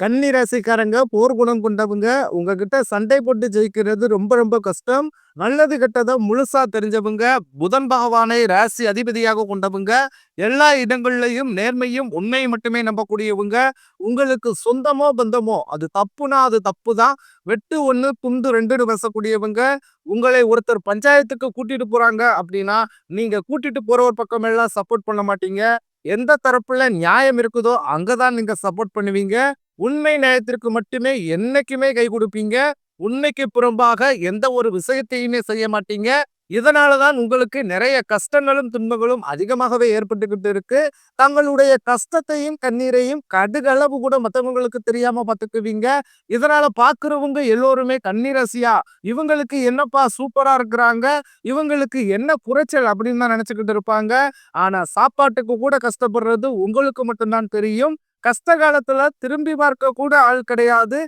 கன்னி ராசிக்காரங்க போர் குணம் கொண்டவங்க உங்ககிட்ட சண்டை போட்டு ஜெயிக்கிறது ரொம்ப ரொம்ப கஷ்டம். நல்லது கெட்டதை முழுசா தெரிஞ்சவங்க புதன் பகவானை ராசி அதிபதியாக கொண்டவங்க எல்லா இடங்கள்லையும் நேர்மையும் உண்மையை மட்டுமே நம்பக்கூடியவங்க. உங்களுக்கு சொந்தமோ பந்தமோ அது தப்புனா அது தப்பு தான் வெட்டு ஒன்று துண்டு ரெண்டுன்னு பேசக்கூடியவங்க உங்களை ஒருத்தர் பஞ்சாயத்துக்கு கூட்டிட்டு போறாங்க அப்படின்னா நீங்க கூட்டிட்டு போற ஒரு பக்கம் எல்லாம் சப்போர்ட் பண்ண மாட்டீங்க. எந்த தரப்புல நியாயம் இருக்குதோ அங்கதான் நீங்க சப்போர்ட் பண்ணுவீங்க. உண்மை நியாயத்திற்கு மட்டுமே என்னைக்குமே கை கொடுப்பீங்க. உண்மைக்கு புறம்பாக எந்த ஒரு விஷயத்தையுமே செய்ய மாட்டீங்க. இதனாலதான் உங்களுக்கு நிறைய கஷ்டங்களும் துன்பங்களும் அதிகமாகவே ஏற்பட்டுக்கிட்டு இருக்கு. தங்களுடைய கஷ்டத்தையும் கண்ணீரையும் கடுகளவு கூட மற்றவங்களுக்கு தெரியாம பார்த்துக்குவீங்க. இதனால பாக்குறவங்க எல்லோருமே கண்ணீரசியா. இவங்களுக்கு என்னப்பா சூப்பரா இருக்கிறாங்க. இவங்களுக்கு என்ன குறைச்சல் அப்படின்னு தான் நினைச்சுக்கிட்டு இருப்பாங்க. ஆனா சாப்பாட்டுக்கு கூட கஷ்டப்படுறது உங்களுக்கு மட்டும்தான் தெரியும். கஷ்ட காலத்துல திரும்பி பார்க்க கூட ஆள் கிடையாது.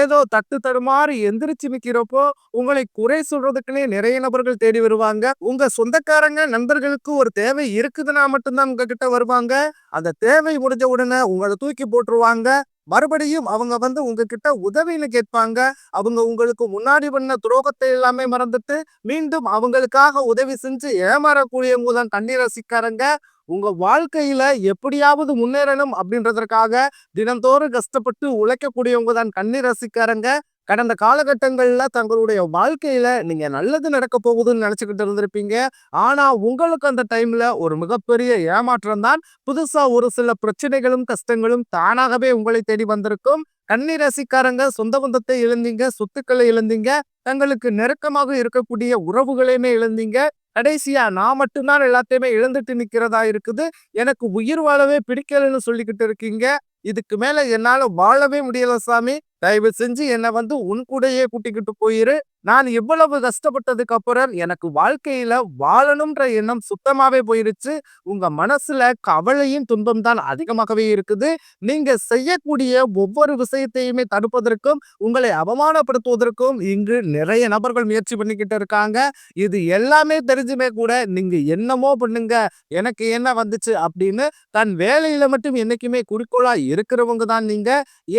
ஏதோ தட்டு தடுமாறி எந்திரிச்சு நிக்கிறப்போ உங்களை குறை சொல்றதுக்குன்னே நிறைய நபர்கள் தேடி வருவாங்க. உங்க சொந்தக்காரங்க நண்பர்களுக்கு ஒரு தேவை இருக்குதுன்னா மட்டும்தான் உங்ககிட்ட வருவாங்க. அந்த தேவை முடிஞ்ச உடனே உங்களை தூக்கி போட்டுருவாங்க. மறுபடியும் அவங்க வந்து உங்ககிட்ட உதவின்னு கேட்பாங்க. அவங்க உங்களுக்கு முன்னாடி பண்ண துரோகத்தை எல்லாமே மறந்துட்டு மீண்டும் அவங்களுக்காக உதவி செஞ்சு ஏமாறக்கூடியவங்க தான் தண்ணீர் ரசிக்காரங்க உங்க வாழ்க்கையில எப்படியாவது முன்னேறணும் அப்படின்றதற்காக தினந்தோறும் கஷ்டப்பட்டு உழைக்கக்கூடியவங்க தான் கண்ணீர் ரசிக்காரங்க. கடந்த காலகட்டங்களில் தங்களுடைய வாழ்க்கையில் நீங்கள் நல்லது நடக்க போகுதுன்னு நினச்சிக்கிட்டு இருந்திருப்பீங்க. ஆனால் உங்களுக்கு அந்த டைமில் ஒரு மிகப்பெரிய ஏமாற்றம் தான். புதுசாக ஒரு சில பிரச்சனைகளும் கஷ்டங்களும் தானாகவே உங்களை தேடி வந்திருக்கும். கன்னி ரசிக்காரங்க சொந்த பந்தத்தை இழந்தீங்க சொத்துக்களை இழந்தீங்க தங்களுக்கு நெருக்கமாக இருக்கக்கூடிய உறவுகளையுமே இழந்தீங்க. கடைசியா நான் மட்டும்தான் எல்லாத்தையுமே இழந்துட்டு நிக்கிறதா இருக்குது. எனக்கு உயிர் வாழவே பிடிக்கலன்னு சொல்லிக்கிட்டு இருக்கீங்க. இதுக்கு மேல என்னால வாழவே முடியல சாமி. தயவு செஞ்சு என்னை வந்து உன் கூடயே கூட்டிக்கிட்டு போயிரு. நான் இவ்வளவு கஷ்டப்பட்டதுக்கு அப்புறம் எனக்கு வாழ்க்கையில வாழணும்ன்ற எண்ணம் சுத்தமாவே போயிருச்சு. உங்க மனசுல கவலையும் துன்பம் தான் அதிகமாகவே இருக்குது. நீங்க செய்யக்கூடிய ஒவ்வொரு விஷயத்தையுமே தடுப்பதற்கும் உங்களை அவமானப்படுத்துவதற்கும் இங்கு நிறைய நபர்கள் முயற்சி பண்ணிக்கிட்டு இருக்காங்க. இது எல்லாமே தெரிஞ்சுமே கூட நீங்க என்னமோ பண்ணுங்க எனக்கு என்ன வந்துச்சு அப்படின்னு தன் வேலையில மட்டும் என்னைக்குமே குறிக்கோளா இருக்கிறவங்க தான் நீங்க.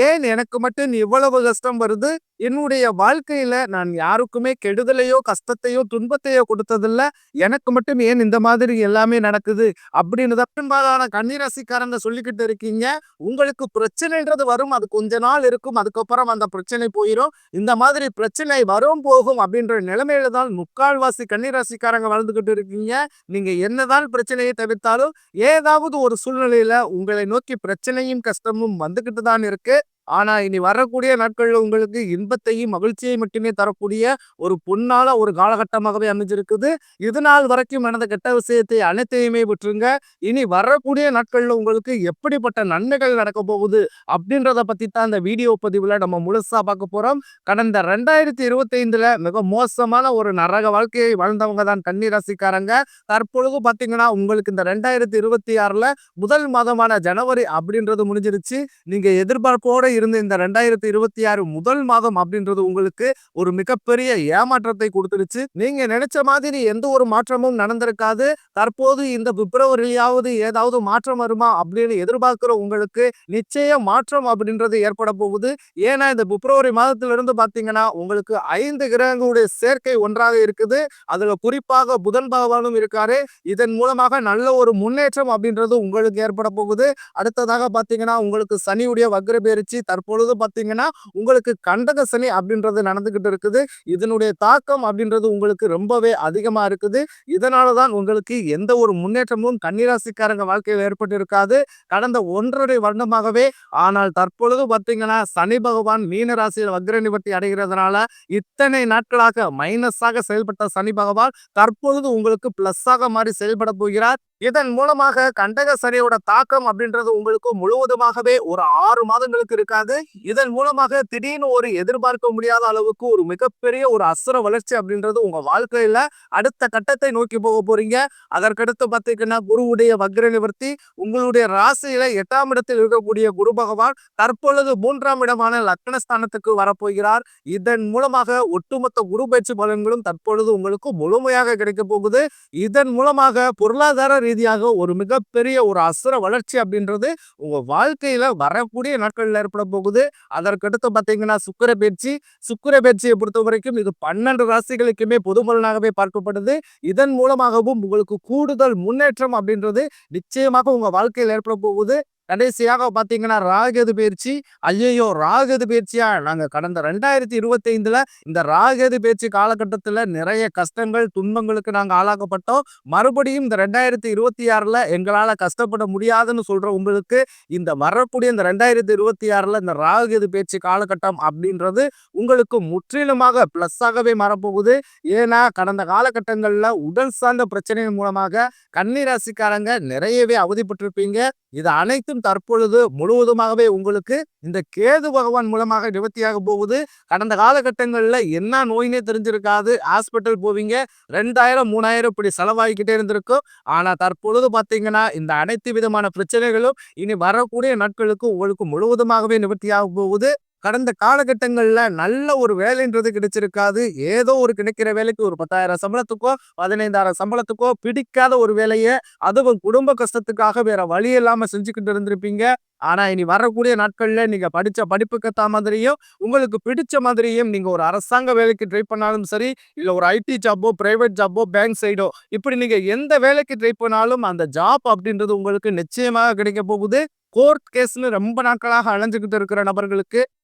ஏன் எனக்கு மட்டும் இவ்வளவு கஷ்டம் வருது? என்னுடைய வாழ்க்கையில நான் யாருக்குமே கெடுதலையோ கஷ்டத்தையோ துன்பத்தையோ கொடுத்ததில்ல. எனக்கு மட்டும் ஏன் இந்த மாதிரி எல்லாமே நடக்குது? அப்படின்னு பெரும்பாலான கன்னிராசிக்காரங்க சொல்லிக்கிட்டு இருக்கீங்க. உங்களுக்கு பிரச்சனைன்றது வரும். அது கொஞ்ச நாள் இருக்கும். அதுக்கப்புறம் அந்த பிரச்சனை போயிடும் இந்த மாதிரி பிரச்சனை வரும் போகும் அப்படின்ற நிலைமையில தான் முக்கால்வாசி கன்னிராசிக்காரங்க வளர்ந்துக்கிட்டு இருக்கீங்க. நீங்க என்னதான் பிரச்சனையை தவிர்த்தாலும் ஏதாவது ஒரு சூழ்நிலையில உங்களை நோக்கி பிரச்சனையும் கஷ்டமும் வந்துகிட்டு தான் இருக்கு. ஆனா இனி வரக்கூடிய நாட்கள்ல உங்களுக்கு இன்பத்தையும் மகிழ்ச்சியை மட்டுமே தரக்கூடிய ஒரு பொன்னால ஒரு காலகட்டமாகவே அமைஞ்சிருக்குது. இது நாள் வரைக்கும் நடந்த கெட்ட விஷயத்தை அனைத்தையுமே விட்டுருங்க. இனி வரக்கூடிய நாட்கள்ல உங்களுக்கு எப்படிப்பட்ட நன்மைகள் நடக்க போகுது அப்படின்றத பத்தி தான் இந்த வீடியோ பதிவுல நம்ம முழுசா பார்க்க போறோம். கடந்த ரெண்டாயிரத்தி இருபத்தி ஐந்துல மிக மோசமான ஒரு நரக வாழ்க்கையை வாழ்ந்தவங்க தான் கன்னி ராசிக்காரங்க தற்பொழுது பாத்தீங்கன்னா உங்களுக்கு இந்த ரெண்டாயிரத்தி இருபத்தி ஆறுல முதல் மாதமான ஜனவரி அப்படின்றது முடிஞ்சிருச்சு. நீங்க எதிர்பார்ப்போட இருந்த இந்த ரெண்டாயிரத்தி இருபத்தி ஆறு முதல் மாதம் அப்படின்றது உங்களுக்கு ஒரு மிகப்பெரிய ஏமாற்றத்தை கொடுத்துருச்சு நீங்க நினைச்ச மாதிரி எந்த ஒரு மாற்றமும் நடந்திருக்காது. தற்போது இந்த பிப்ரவரியாவது ஏதாவது மாற்றம் வருமா அப்படின்னு எதிர்பார்க்கிற உங்களுக்கு நிச்சயம் மாற்றம் அப்படின்றது ஏற்பட போகுது. ஏன்னா இந்த பிப்ரவரி மாதத்திலிருந்து பார்த்தீங்கன்னா உங்களுக்கு ஐந்து கிரகங்களுடைய சேர்க்கை ஒன்றாக இருக்குது. அதுல குறிப்பாக புதன் பகவானும் இருக்காரு. இதன் மூலமாக நல்ல ஒரு முன்னேற்றம் அப்படின்றது உங்களுக்கு ஏற்பட போகுது. அடுத்ததாக பார்த்தீங்கன்னா உங்களுக்கு சனியுடைய வக்ர பயிற்சி தற்பொழுது பார்த்தீங்கன்னா உங்களுக்கு கண்டக சனி அப்படின்றது நடந்துகிட்டு இருக்குது. இதனுடைய தாக்கம் அப்படின்றது உங்களுக்கு ரொம்பவே அதிகமாக இருக்குது. இதனால தான் உங்களுக்கு எந்த ஒரு முன்னேற்றமும் கன்னிராசிக்காரங்க வாழ்க்கையில் ஏற்பட்டு இருக்காது கடந்த ஒன்றரை வருடமாகவே ஆனால் தற்பொழுது பார்த்தீங்கன்னா சனி பகவான் மீன ராசியில் வக்ர நிவர்த்தி அடைகிறதுனால இத்தனை நாட்களாக மைனஸாக செயல்பட்ட சனி பகவான் தற்பொழுது உங்களுக்கு பிளஸ்ஸாக மாறி செயல்பட போகிறார். இதன் மூலமாக கண்டக சனியோட தாக்கம் அப்படின்றது உங்களுக்கு முழுவதுமாகவே ஒரு ஆறு மாதங்களுக்கு இருக்காது. இதன் மூலமாக திடீர்னு ஒரு எதிர்பார்க்க முடியாத அளவுக்கு ஒரு மிகப்பெரிய ஒரு அசுர வளர்ச்சி அப்படின்றது உங்க வாழ்க்கையில அடுத்த கட்டத்தை நோக்கி போக போறீங்க. அதற்கடுத்து பார்த்தீங்கன்னா குருவுடைய வக்ர நிவர்த்தி உங்களுடைய ராசியில எட்டாம் இடத்தில் இருக்கக்கூடிய குரு பகவான் தற்பொழுது மூன்றாம் இடமான லக்னஸ்தானத்துக்கு வரப்போகிறார். இதன் மூலமாக ஒட்டுமொத்த குரு பயிற்சி பலன்களும் தற்பொழுது உங்களுக்கு முழுமையாக கிடைக்க போகுது. இதன் மூலமாக பொருளாதார ரீதியாக ஒரு மிகப்பெரிய ஒரு அசுர வளர்ச்சி அப்படின்றது உங்கள் வாழ்க்கையில் வரக்கூடிய நாட்களில் ஏற்பட போகுது. அதற்கடுத்து பார்த்தீங்கன்னா சுக்கிர பயிற்சி. சுக்கர பயிற்சியை பொறுத்த வரைக்கும் இது பன்னெண்டு ராசிகளுக்குமே பொதுமலனாகவே பார்க்கப்படுது. இதன் மூலமாகவும் உங்களுக்கு கூடுதல் முன்னேற்றம் அப்படின்றது நிச்சயமாக உங்கள் வாழ்க்கையில் ஏற்பட போகுது. கடைசியாக பார்த்தீங்கன்னா ராகது பயிற்சி? ஐயையோ ராகது பயிற்சியா? நாங்கள் கடந்த ரெண்டாயிரத்தி இருபத்தி ஐந்துல இந்த ராகது பயிற்சி காலகட்டத்தில் நிறைய கஷ்டங்கள் துன்பங்களுக்கு நாங்கள் ஆளாக்கப்பட்டோம். மறுபடியும் இந்த ரெண்டாயிரத்தி இருபத்தி ஆறில் எங்களால் கஷ்டப்பட முடியாதுன்னு சொல்கிற உங்களுக்கு இந்த வரக்கூடிய இந்த ரெண்டாயிரத்தி இருபத்தி ஆறில் இந்த ராகது பயிற்சி காலகட்டம் அப்படின்றது உங்களுக்கு முற்றிலுமாக ப்ளஸ்ஸாகவே மறப்போகுது. ஏன்னா கடந்த காலகட்டங்களில் உடல் சார்ந்த பிரச்சனைகள் மூலமாக கன்னிராசிக்காரங்க நிறையவே அவதிப்பட்டிருப்பீங்க. இது அனைத்தும் தற்பொழுது முழுவதுமாகவே உங்களுக்கு இந்த கேது பகவான் மூலமாக நிவர்த்தியாக போகுது. கடந்த காலகட்டங்களில் என்ன நோயினே தெரிஞ்சிருக்காது. ஹாஸ்பிட்டல் போவீங்க. ரெண்டாயிரம் மூணாயிரம் இப்படி செலவாகிக்கிட்டே இருந்திருக்கும். ஆனால் தற்பொழுது பார்த்தீங்கன்னா இந்த அனைத்து விதமான பிரச்சனைகளும் இனி வரக்கூடிய நாட்களுக்கு உங்களுக்கு முழுவதுமாகவே நிவர்த்தியாக போகுது. கடந்த காலகட்டங்கள்ல நல்ல ஒரு வேலைன்றது கிடைச்சிருக்காது. ஏதோ ஒரு கிடைக்கிற வேலைக்கு ஒரு பத்தாயிரம் சம்பளத்துக்கோ பதினைந்தாயிரம் சம்பளத்துக்கோ பிடிக்காத ஒரு வேலையை அதுவும் குடும்ப கஷ்டத்துக்காக வேற வழி இல்லாம செஞ்சுக்கிட்டு இருந்திருப்பீங்க. ஆனா இனி வரக்கூடிய நாட்கள்ல நீங்க படிச்ச படிப்புக்கு ஏத்த மாதிரியும் உங்களுக்கு பிடிச்ச மாதிரியும் நீங்க ஒரு அரசாங்க வேலைக்கு ட்ரை பண்ணாலும் சரி இல்ல ஒரு ஐடி ஜாப்போ பிரைவேட் ஜாப்போ பேங்க் சைடோ இப்படி நீங்க எந்த வேலைக்கு ட்ரை பண்ணாலும் அந்த ஜாப் அப்படின்றது உங்களுக்கு நிச்சயமாக கிடைக்க போகுது. கோர்ட் கேஸ்னு ரொம்ப நாட்களாக அலைஞ்சுக்கிட்டு இருக்கிற நபர்களுக்கு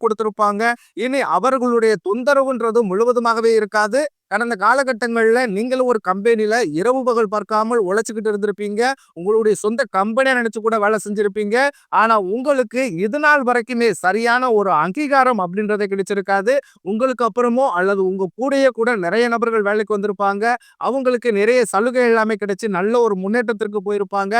கொடுத்திருப்பாங்க. இனி அவர்களுடைய தொந்தரவுன்றது முழுவதுமாகவே இருக்காது. கடந்த காலகட்டங்களில் நீங்களும் ஒரு கம்பெனியில் இரவு பகல் பார்க்காமல் உழைச்சிக்கிட்டு இருந்திருப்பீங்க. உங்களுடைய சொந்த கம்பெனியாக நினச்சி கூட வேலை செஞ்சுருப்பீங்க. ஆனால் உங்களுக்கு இது நாள் வரைக்குமே சரியான ஒரு அங்கீகாரம் அப்படின்றத கிடைச்சிருக்காது. உங்களுக்கு அப்புறமோ அல்லது உங்கள் கூடயே கூட நிறைய நபர்கள் வேலைக்கு வந்திருப்பாங்க. அவங்களுக்கு நிறைய சலுகை எல்லாமே கிடைச்சி நல்ல ஒரு முன்னேற்றத்திற்கு போயிருப்பாங்க.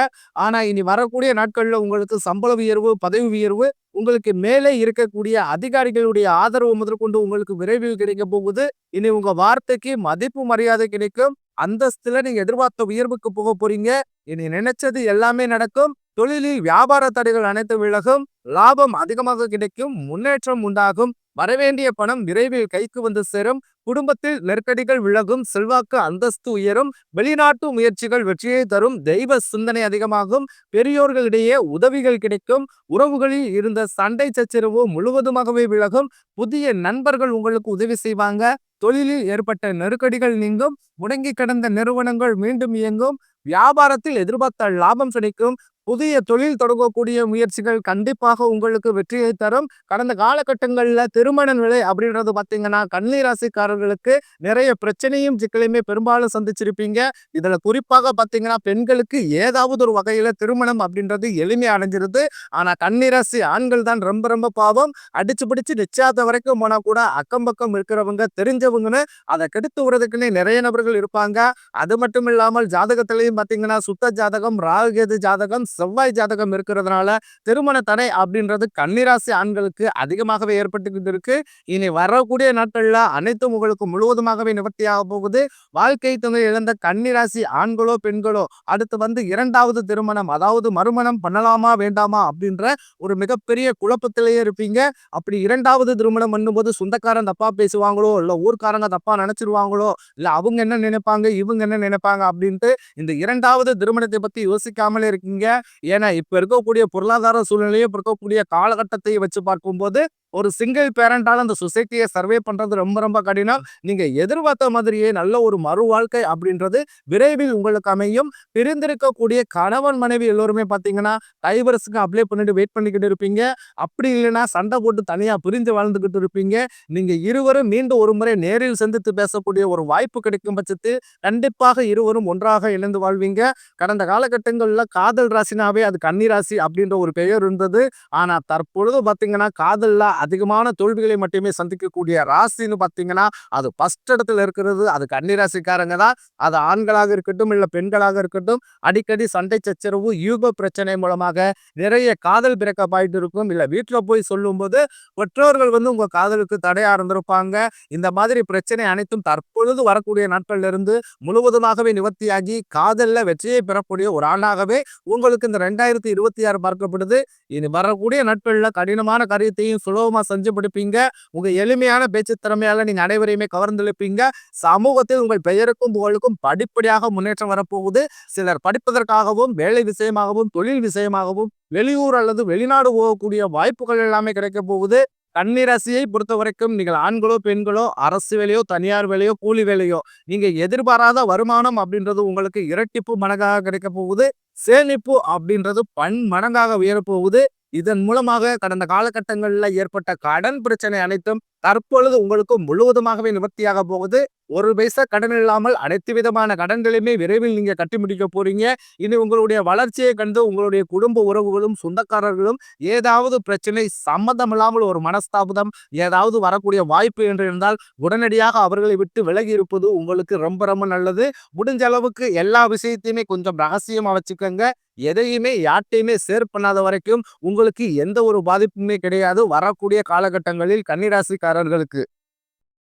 ஆனால் இனி வரக்கூடிய நாட்களில் உங்களுக்கு சம்பள உயர்வு பதவி உயர்வு உங்களுக்கு மேலே இருக்கக்கூடிய அதிகாரிகளுடைய ஆதரவு முதற்கொண்டு உங்களுக்கு விரைவில் கிடைக்க போகுது. இனி உங்கள் வார்த்தை வார்த்தைக்கு மதிப்பு மரியாதை கிடைக்கும். அந்தஸ்துல நீங்க எதிர்பார்த்த உயர்வுக்கு போக போறீங்க. இனி நினைச்சது எல்லாமே நடக்கும். தொழிலில் வியாபார தடைகள் அனைத்து விலகும். லாபம் அதிகமாக கிடைக்கும். முன்னேற்றம் உண்டாகும். வரவேண்டிய பணம் விரைவில் கைக்கு வந்து சேரும். குடும்பத்தில் நெருக்கடிகள் விலகும். செல்வாக்கு அந்தஸ்து உயரும். வெளிநாட்டு முயற்சிகள் வெற்றியை தரும். தெய்வ சிந்தனை அதிகமாகும். பெரியோர்களிடையே உதவிகள் கிடைக்கும். உறவுகளில் இருந்த சண்டை சச்சரவு முழுவதுமாகவே விலகும். புதிய நண்பர்கள் உங்களுக்கு உதவி செய்வாங்க. தொழிலில் ஏற்பட்ட நெருக்கடிகள் நீங்கும். முடங்கி கிடந்த நிறுவனங்கள் மீண்டும் இயங்கும். வியாபாரத்தில் எதிர்பார்த்த லாபம் கிடைக்கும். புதிய தொழில் தொடங்கக்கூடிய முயற்சிகள் கண்டிப்பாக உங்களுக்கு வெற்றியை தரும். கடந்த காலகட்டங்களில் திருமண நிலை அப்படின்றது பாத்தீங்கன்னா கண்ணீராசிக்காரர்களுக்கு நிறைய பிரச்சனையும் சிக்கலையுமே பெரும்பாலும் சந்திச்சிருப்பீங்க. இதில் குறிப்பாக பார்த்தீங்கன்னா பெண்களுக்கு ஏதாவது ஒரு வகையில் திருமணம் அப்படின்றது எளிமை அடைஞ்சிருது. ஆனால் கன்னிராசி ஆண்கள் தான் ரொம்ப ரொம்ப பாவம். அடிச்சு பிடிச்சு நிச்சயத்த வரைக்கும் போனால் கூட அக்கம் பக்கம் இருக்கிறவங்க தெரிஞ்சவங்கன்னு அதை கெடுத்து விடுறதுக்குன்னே நிறைய நபர்கள் இருப்பாங்க. அது மட்டும் இல்லாமல் ஜாதகத்திலையும் பார்த்தீங்கன்னா சுத்த ஜாதகம் ராகுகேது ஜாதகம் செவ்வாய் ஜாதகம் இருக்கிறதுனால திருமண தடை அப்படின்றது கன்னிராசி ஆண்களுக்கு அதிகமாகவே ஏற்பட்டுக்கிட்டு இருக்கு இனி வரக்கூடிய நாட்கள்ல அனைத்தும் உங்களுக்கு முழுவதுமாகவே நிவர்த்தியாக போகுது. வாழ்க்கை துணை இழந்த கன்னிராசி ஆண்களோ பெண்களோ அடுத்து வந்து இரண்டாவது திருமணம் அதாவது மறுமணம் பண்ணலாமா வேண்டாமா அப்படின்ற ஒரு மிகப்பெரிய குழப்பத்திலேயே இருப்பீங்க. அப்படி இரண்டாவது திருமணம் பண்ணும்போது சொந்தக்காரன் தப்பா பேசுவாங்களோ இல்ல ஊர்க்காரங்க தப்பா நினைச்சிருவாங்களோ இல்ல அவங்க என்ன நினைப்பாங்க இவங்க என்ன நினைப்பாங்க அப்படின்ட்டு இந்த இரண்டாவது திருமணத்தை பத்தி யோசிக்காமலே இருக்கீங்க. ஏன்னா இப்ப இருக்கக்கூடிய பொருளாதார சூழ்நிலையும் இப்ப இருக்கக்கூடிய காலகட்டத்தை வச்சு பார்க்கும்போது ஒரு சிங்கிள் பேரண்டால் அந்த சொசைட்டியை சர்வே பண்ணுறது ரொம்ப ரொம்ப கடினம். நீங்கள் எதிர்பார்த்த மாதிரியே நல்ல ஒரு மறு வாழ்க்கை அப்படின்றது விரைவில் உங்களுக்கு அமையும். பிரிந்திருக்கக்கூடிய கணவன் மனைவி எல்லோருமே பார்த்தீங்கன்னா டைவர்ஸுக்கு அப்ளை பண்ணிட்டு வெயிட் பண்ணிக்கிட்டு இருப்பீங்க. அப்படி இல்லைன்னா சண்டை போட்டு தனியாக பிரிஞ்சு வாழ்ந்துக்கிட்டு இருப்பீங்க. நீங்கள் இருவரும் மீண்டும் ஒரு முறை நேரில் சந்தித்து பேசக்கூடிய ஒரு வாய்ப்பு கிடைக்கும் பட்சத்தில் கண்டிப்பாக இருவரும் ஒன்றாக இணைந்து வாழ்வீங்க. கடந்த காலகட்டங்களில் காதல் ராசினாவே அது கன்னி ராசி அப்படின்ற ஒரு பெயர் இருந்தது. ஆனால் தற்பொழுது பார்த்தீங்கன்னா காதலில் அதிகமான தோல்விகளை மட்டுமே சந்திக்கக்கூடிய ராசின்னு பார்த்தீங்கன்னா அது ஃபஸ்ட் இடத்துல இருக்கிறது. அது கன்னிராசிக்காரங்க தான். அது ஆண்களாக இருக்கட்டும் இல்லை பெண்களாக இருக்கட்டும் அடிக்கடி சண்டை சச்சரவு யூக பிரச்சனை மூலமாக நிறைய காதல் பிரேக்கப் ஆயிட்டு இருக்கும். இல்லை வீட்டில் போய் சொல்லும்போது பெற்றோர்கள் வந்து உங்கள் காதலுக்கு தடையாக இருந்திருப்பாங்க. இந்த மாதிரி பிரச்சனை அனைத்தும் தற்பொழுது வரக்கூடிய நாட்கள்ல இருந்து முழுவதுமாகவே நிவர்த்தியாகி காதலில் வெற்றியை பெறக்கூடிய ஒரு ஆளாகவே உங்களுக்கு இந்த ரெண்டாயிரத்தி இருபத்தி ஆறு பார்க்கப்படுது. இனி வரக்கூடிய நாட்களில் கடினமான காரியத்தையும் சுலபமா செஞ்சு முடிப்பீங்க. உங்க எளிமையான பேச்சு திறமையால நீங்க அனைவரையுமே கவர்ந்தெழுப்பீங்க சமூகத்தில் உங்கள் பெயருக்கும் புகழுக்கும் படிப்படியாக முன்னேற்றம் வரப்போகுது. சிலர் படிப்பதற்காகவும் வேலை விஷயமாகவும் தொழில் விஷயமாகவும் வெளியூர் அல்லது வெளிநாடு போகக்கூடிய வாய்ப்புகள் எல்லாமே கிடைக்க போகுது. கன்னிராசியை பொறுத்த வரைக்கும் நீங்கள் ஆண்களோ பெண்களோ அரசு வேலையோ தனியார் வேலையோ கூலி வேலையோ நீங்கள் எதிர்பாராத வருமானம் அப்படின்றது உங்களுக்கு இரட்டிப்பு மடங்காக கிடைக்க போகுது. சேமிப்பு அப்படின்றது பன் மடங்காக உயரப்போகுது இதன் மூலமாக கடந்த காலகட்டங்களில் ஏற்பட்ட கடன் பிரச்சனை அனைத்தும் தற்பொழுது உங்களுக்கு முழுவதுமாகவே நிவர்த்தியாக போகுது. ஒரு பைசா கடன் இல்லாமல் அனைத்து விதமான கடன்களையுமே விரைவில் நீங்க கட்டி முடிக்க போறீங்க. இனி உங்களுடைய வளர்ச்சியை கண்டு உங்களுடைய குடும்ப உறவுகளும் சொந்தக்காரர்களும் ஏதாவது பிரச்சனை சம்மந்தமில்லாமல் ஒரு மனஸ்தாபதம் ஏதாவது வரக்கூடிய வாய்ப்பு என்று இருந்தால் உடனடியாக அவர்களை விட்டு விலகி இருப்பது உங்களுக்கு ரொம்ப ரொம்ப நல்லது. முடிஞ்ச அளவுக்கு எல்லா விஷயத்தையுமே கொஞ்சம் ரகசியமா வச்சுக்கோங்க. எதையுமே யார்ட்டையுமே ஷேர் பண்ணாத வரைக்கும் உங்களுக்கு எந்த ஒரு பாதிப்புமே கிடையாது. வரக்கூடிய காலகட்டங்களில் கன்னிராசிக்காரர்களுக்கு.